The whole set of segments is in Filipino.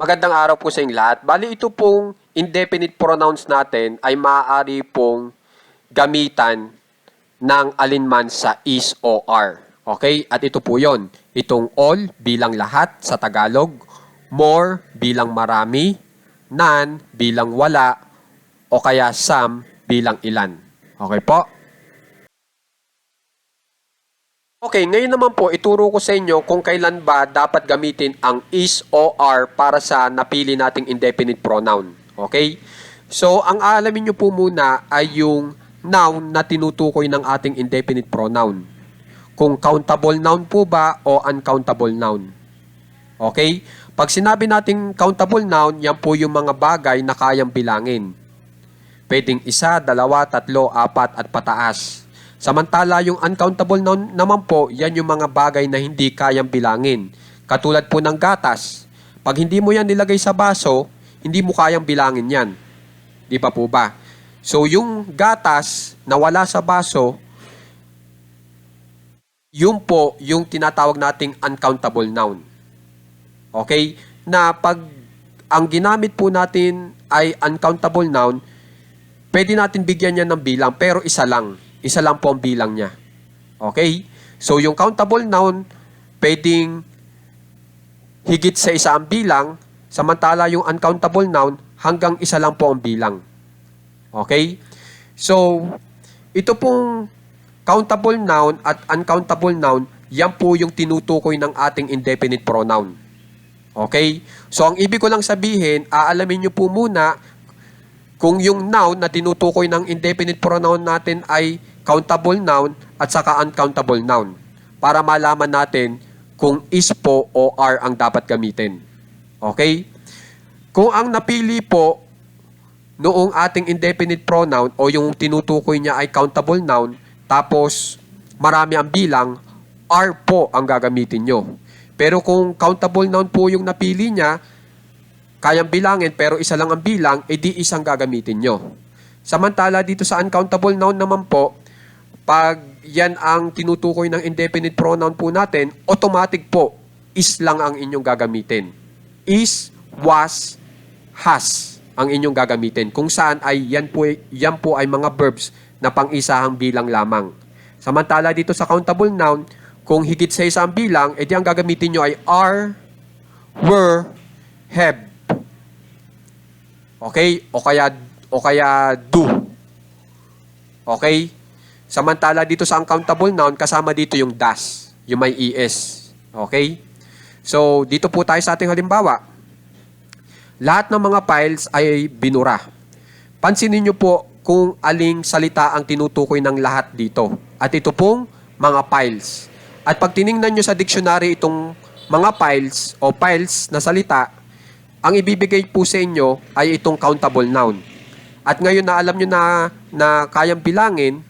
Magandang araw po sa inyong lahat. Bali ito pong indefinite pronouns natin ay maaari pong gamitan ng alinman sa is o are. Okay? At ito po yon. Itong all bilang lahat sa Tagalog, more bilang marami, none bilang wala, o kaya some bilang ilan. Okay po? Okay, ngayon naman po, ituro ko sa inyo kung kailan ba dapat gamitin ang is o are para sa napili nating indefinite pronoun. Okay? So, ang aalamin nyo po muna ay yung noun na tinutukoy ng ating indefinite pronoun. Kung countable noun po ba o uncountable noun. Okay? Pag sinabi nating countable noun, yan po yung mga bagay na kayang bilangin. Pwedeng isa, dalawa, tatlo, apat, at pataas. Samantala, yung uncountable noun naman po, yan yung mga bagay na hindi kayang bilangin. Katulad po ng gatas. Pag hindi mo yan nilagay sa baso, hindi mo kayang bilangin yan. Di ba po ba? So, yung gatas na wala sa baso, yun po yung tinatawag nating uncountable noun. Okay? Na pag ang ginamit po natin ay uncountable noun, pwede natin bigyan niya ng bilang, pero isa lang. Isa lang po ang bilang niya. Okay? So, yung countable noun, pwedeng higit sa isa ang bilang, samantala yung uncountable noun, hanggang isa lang po ang bilang. Okay? So, ito pong countable noun at uncountable noun, yan po yung tinutukoy ng ating indefinite pronoun. Okay? So, ang ibig ko lang sabihin, aalamin nyo po muna kung yung noun na tinutukoy ng indefinite pronoun natin ay countable noun at saka uncountable noun para malaman natin kung is po o are ang dapat gamitin. Okay? Kung ang napili po noong ating indefinite pronoun o yung tinutukoy niya ay countable noun, tapos marami ang bilang, are po ang gagamitin nyo. Pero kung countable noun po yung napili niya, kayang bilangin pero isa lang ang bilang, edi isang gagamitin nyo. Samantala dito sa uncountable noun naman po, pag yan ang tinutukoy ng indefinite pronoun po natin, automatic po, is lang ang inyong gagamitin. Is, was, has ang inyong gagamitin. Kung saan ay yan po, yan po ay mga verbs na pang-isahang bilang lamang. Samantala dito sa countable noun, kung higit sa isang bilang, edi ang gagamitin nyo ay are, were, have. Okay? O kaya o kaya do. Okay? Samantala dito sa uncountable noun, kasama dito yung das, yung may es. Okay? So, dito po tayo sa ating halimbawa. Lahat ng mga files ay binura. Pansinin niyo po kung aling salita ang tinutukoy ng lahat dito. At ito pong mga files. At pag tiningnan nyo sa dictionary itong mga files o files na salita, ang ibibigay po sa inyo ay itong countable noun. At ngayon na alam nyo na, na kayang bilangin,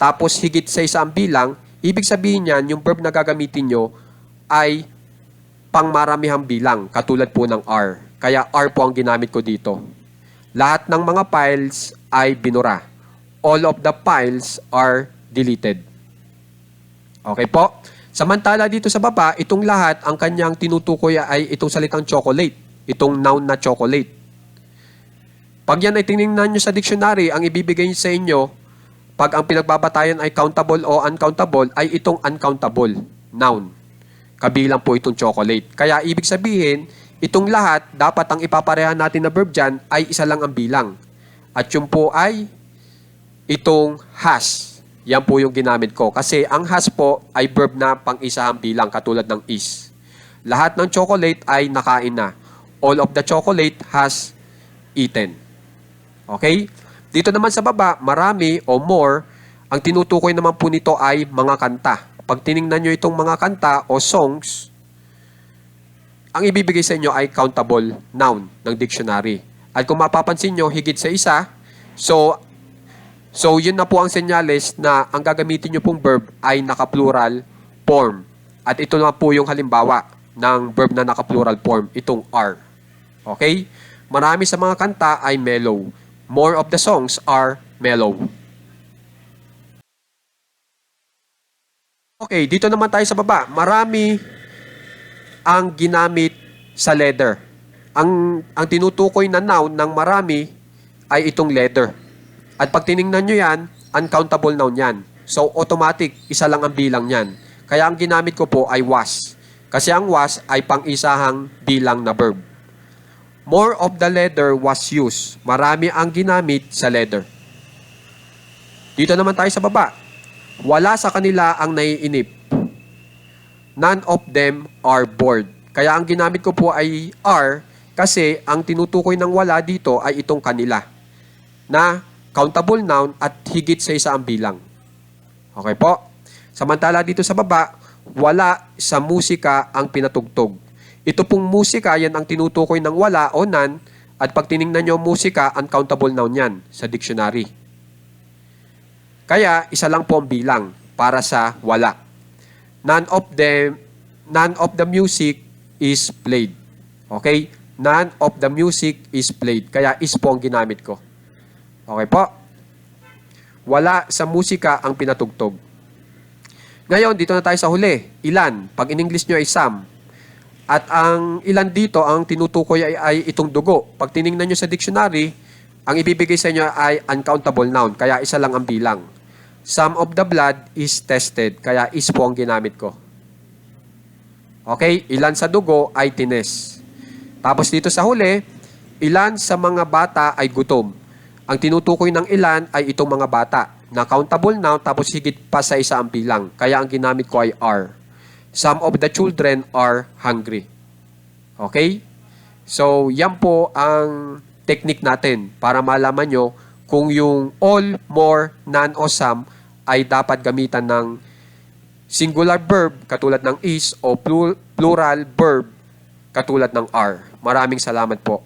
tapos higit sa isang bilang, ibig sabihin niyan, yung verb na gagamitin nyo ay pangmaramihang bilang, katulad po ng are. Kaya are po ang ginamit ko dito. Lahat ng mga files ay binura. All of the files are deleted. Okay po? Samantala dito sa baba, itong lahat, ang kanyang tinutukoy ay itong salitang chocolate. Itong noun na chocolate. Pag yan ay tinignan nyo sa dictionary, ang ibibigay sa inyo, pag ang pinagbabatayan ay countable o uncountable, ay itong uncountable noun. Kabilang po itong chocolate. Kaya ibig sabihin, itong lahat, dapat ang ipaparehan natin na verb dyan ay isa lang ang bilang. At yung po ay itong has. Yan po yung ginamit ko. Kasi ang has po ay verb na pang-isahang bilang katulad ng is. Lahat ng chocolate ay nakain na. All of the chocolate has eaten. Okay? Dito naman sa baba, marami o more, ang tinutukoy naman po nito ay mga kanta. Pag tiningnan nyo itong mga kanta o songs, ang ibibigay sa inyo ay countable noun ng dictionary. At kung mapapansin nyo, higit sa isa, so, so yun na po ang senyales na ang gagamitin nyo pong verb ay naka-plural form. At ito na po yung halimbawa ng verb na naka-plural form, itong are. Okay? Marami sa mga kanta ay mellow. More of the songs are mellow. Okay, dito naman tayo sa baba. Marami ang ginamit sa leather. ang, ang tinutukoy na noun ng marami ay itong leather. At pag tiningnan nyo yan, uncountable noun yan. So, automatic, isa lang ang bilang yan. Kaya ang ginamit ko po ay was. Kasi ang was ay pang-isahang bilang na verb. More of the leather was used. Marami ang ginamit sa leather. Dito naman tayo sa baba. Wala sa kanila ang naiinip. None of them are bored. Kaya ang ginamit ko po ay are kasi ang tinutukoy ng wala dito ay itong kanila na countable noun at higit sa isa ang bilang. Okay po? Samantala dito sa baba, wala sa musika ang pinatugtog. Ito pong musika, yan ang tinutukoy ng wala o none at pag tiningnan nyo musika, uncountable noun yan sa dictionary. Kaya, isa lang po ang bilang para sa wala. None of them, none of the music is played. Okay? None of the music is played. Kaya is po ang ginamit ko. Okay po? Wala sa musika ang pinatugtog. Ngayon, dito na tayo sa huli. Ilan? Pag in English nyo ay some. At ang ilan dito, ang tinutukoy ay, ay itong dugo. Pag tiningnan nyo sa dictionary, ang ibibigay sa inyo ay uncountable noun. Kaya isa lang ang bilang. Some of the blood is tested. Kaya is po ang ginamit ko. Okay? Ilan sa dugo ay tines. Tapos dito sa huli, ilan sa mga bata ay gutom. Ang tinutukoy ng ilan ay itong mga bata na countable noun tapos higit pa sa isa ang bilang. Kaya ang ginamit ko ay are. Some of the children are hungry. Okay? So, yan po ang technique natin para malaman nyo kung yung all, more, none, o some ay dapat gamitan ng singular verb katulad ng is o plur- plural verb katulad ng are. Maraming salamat po.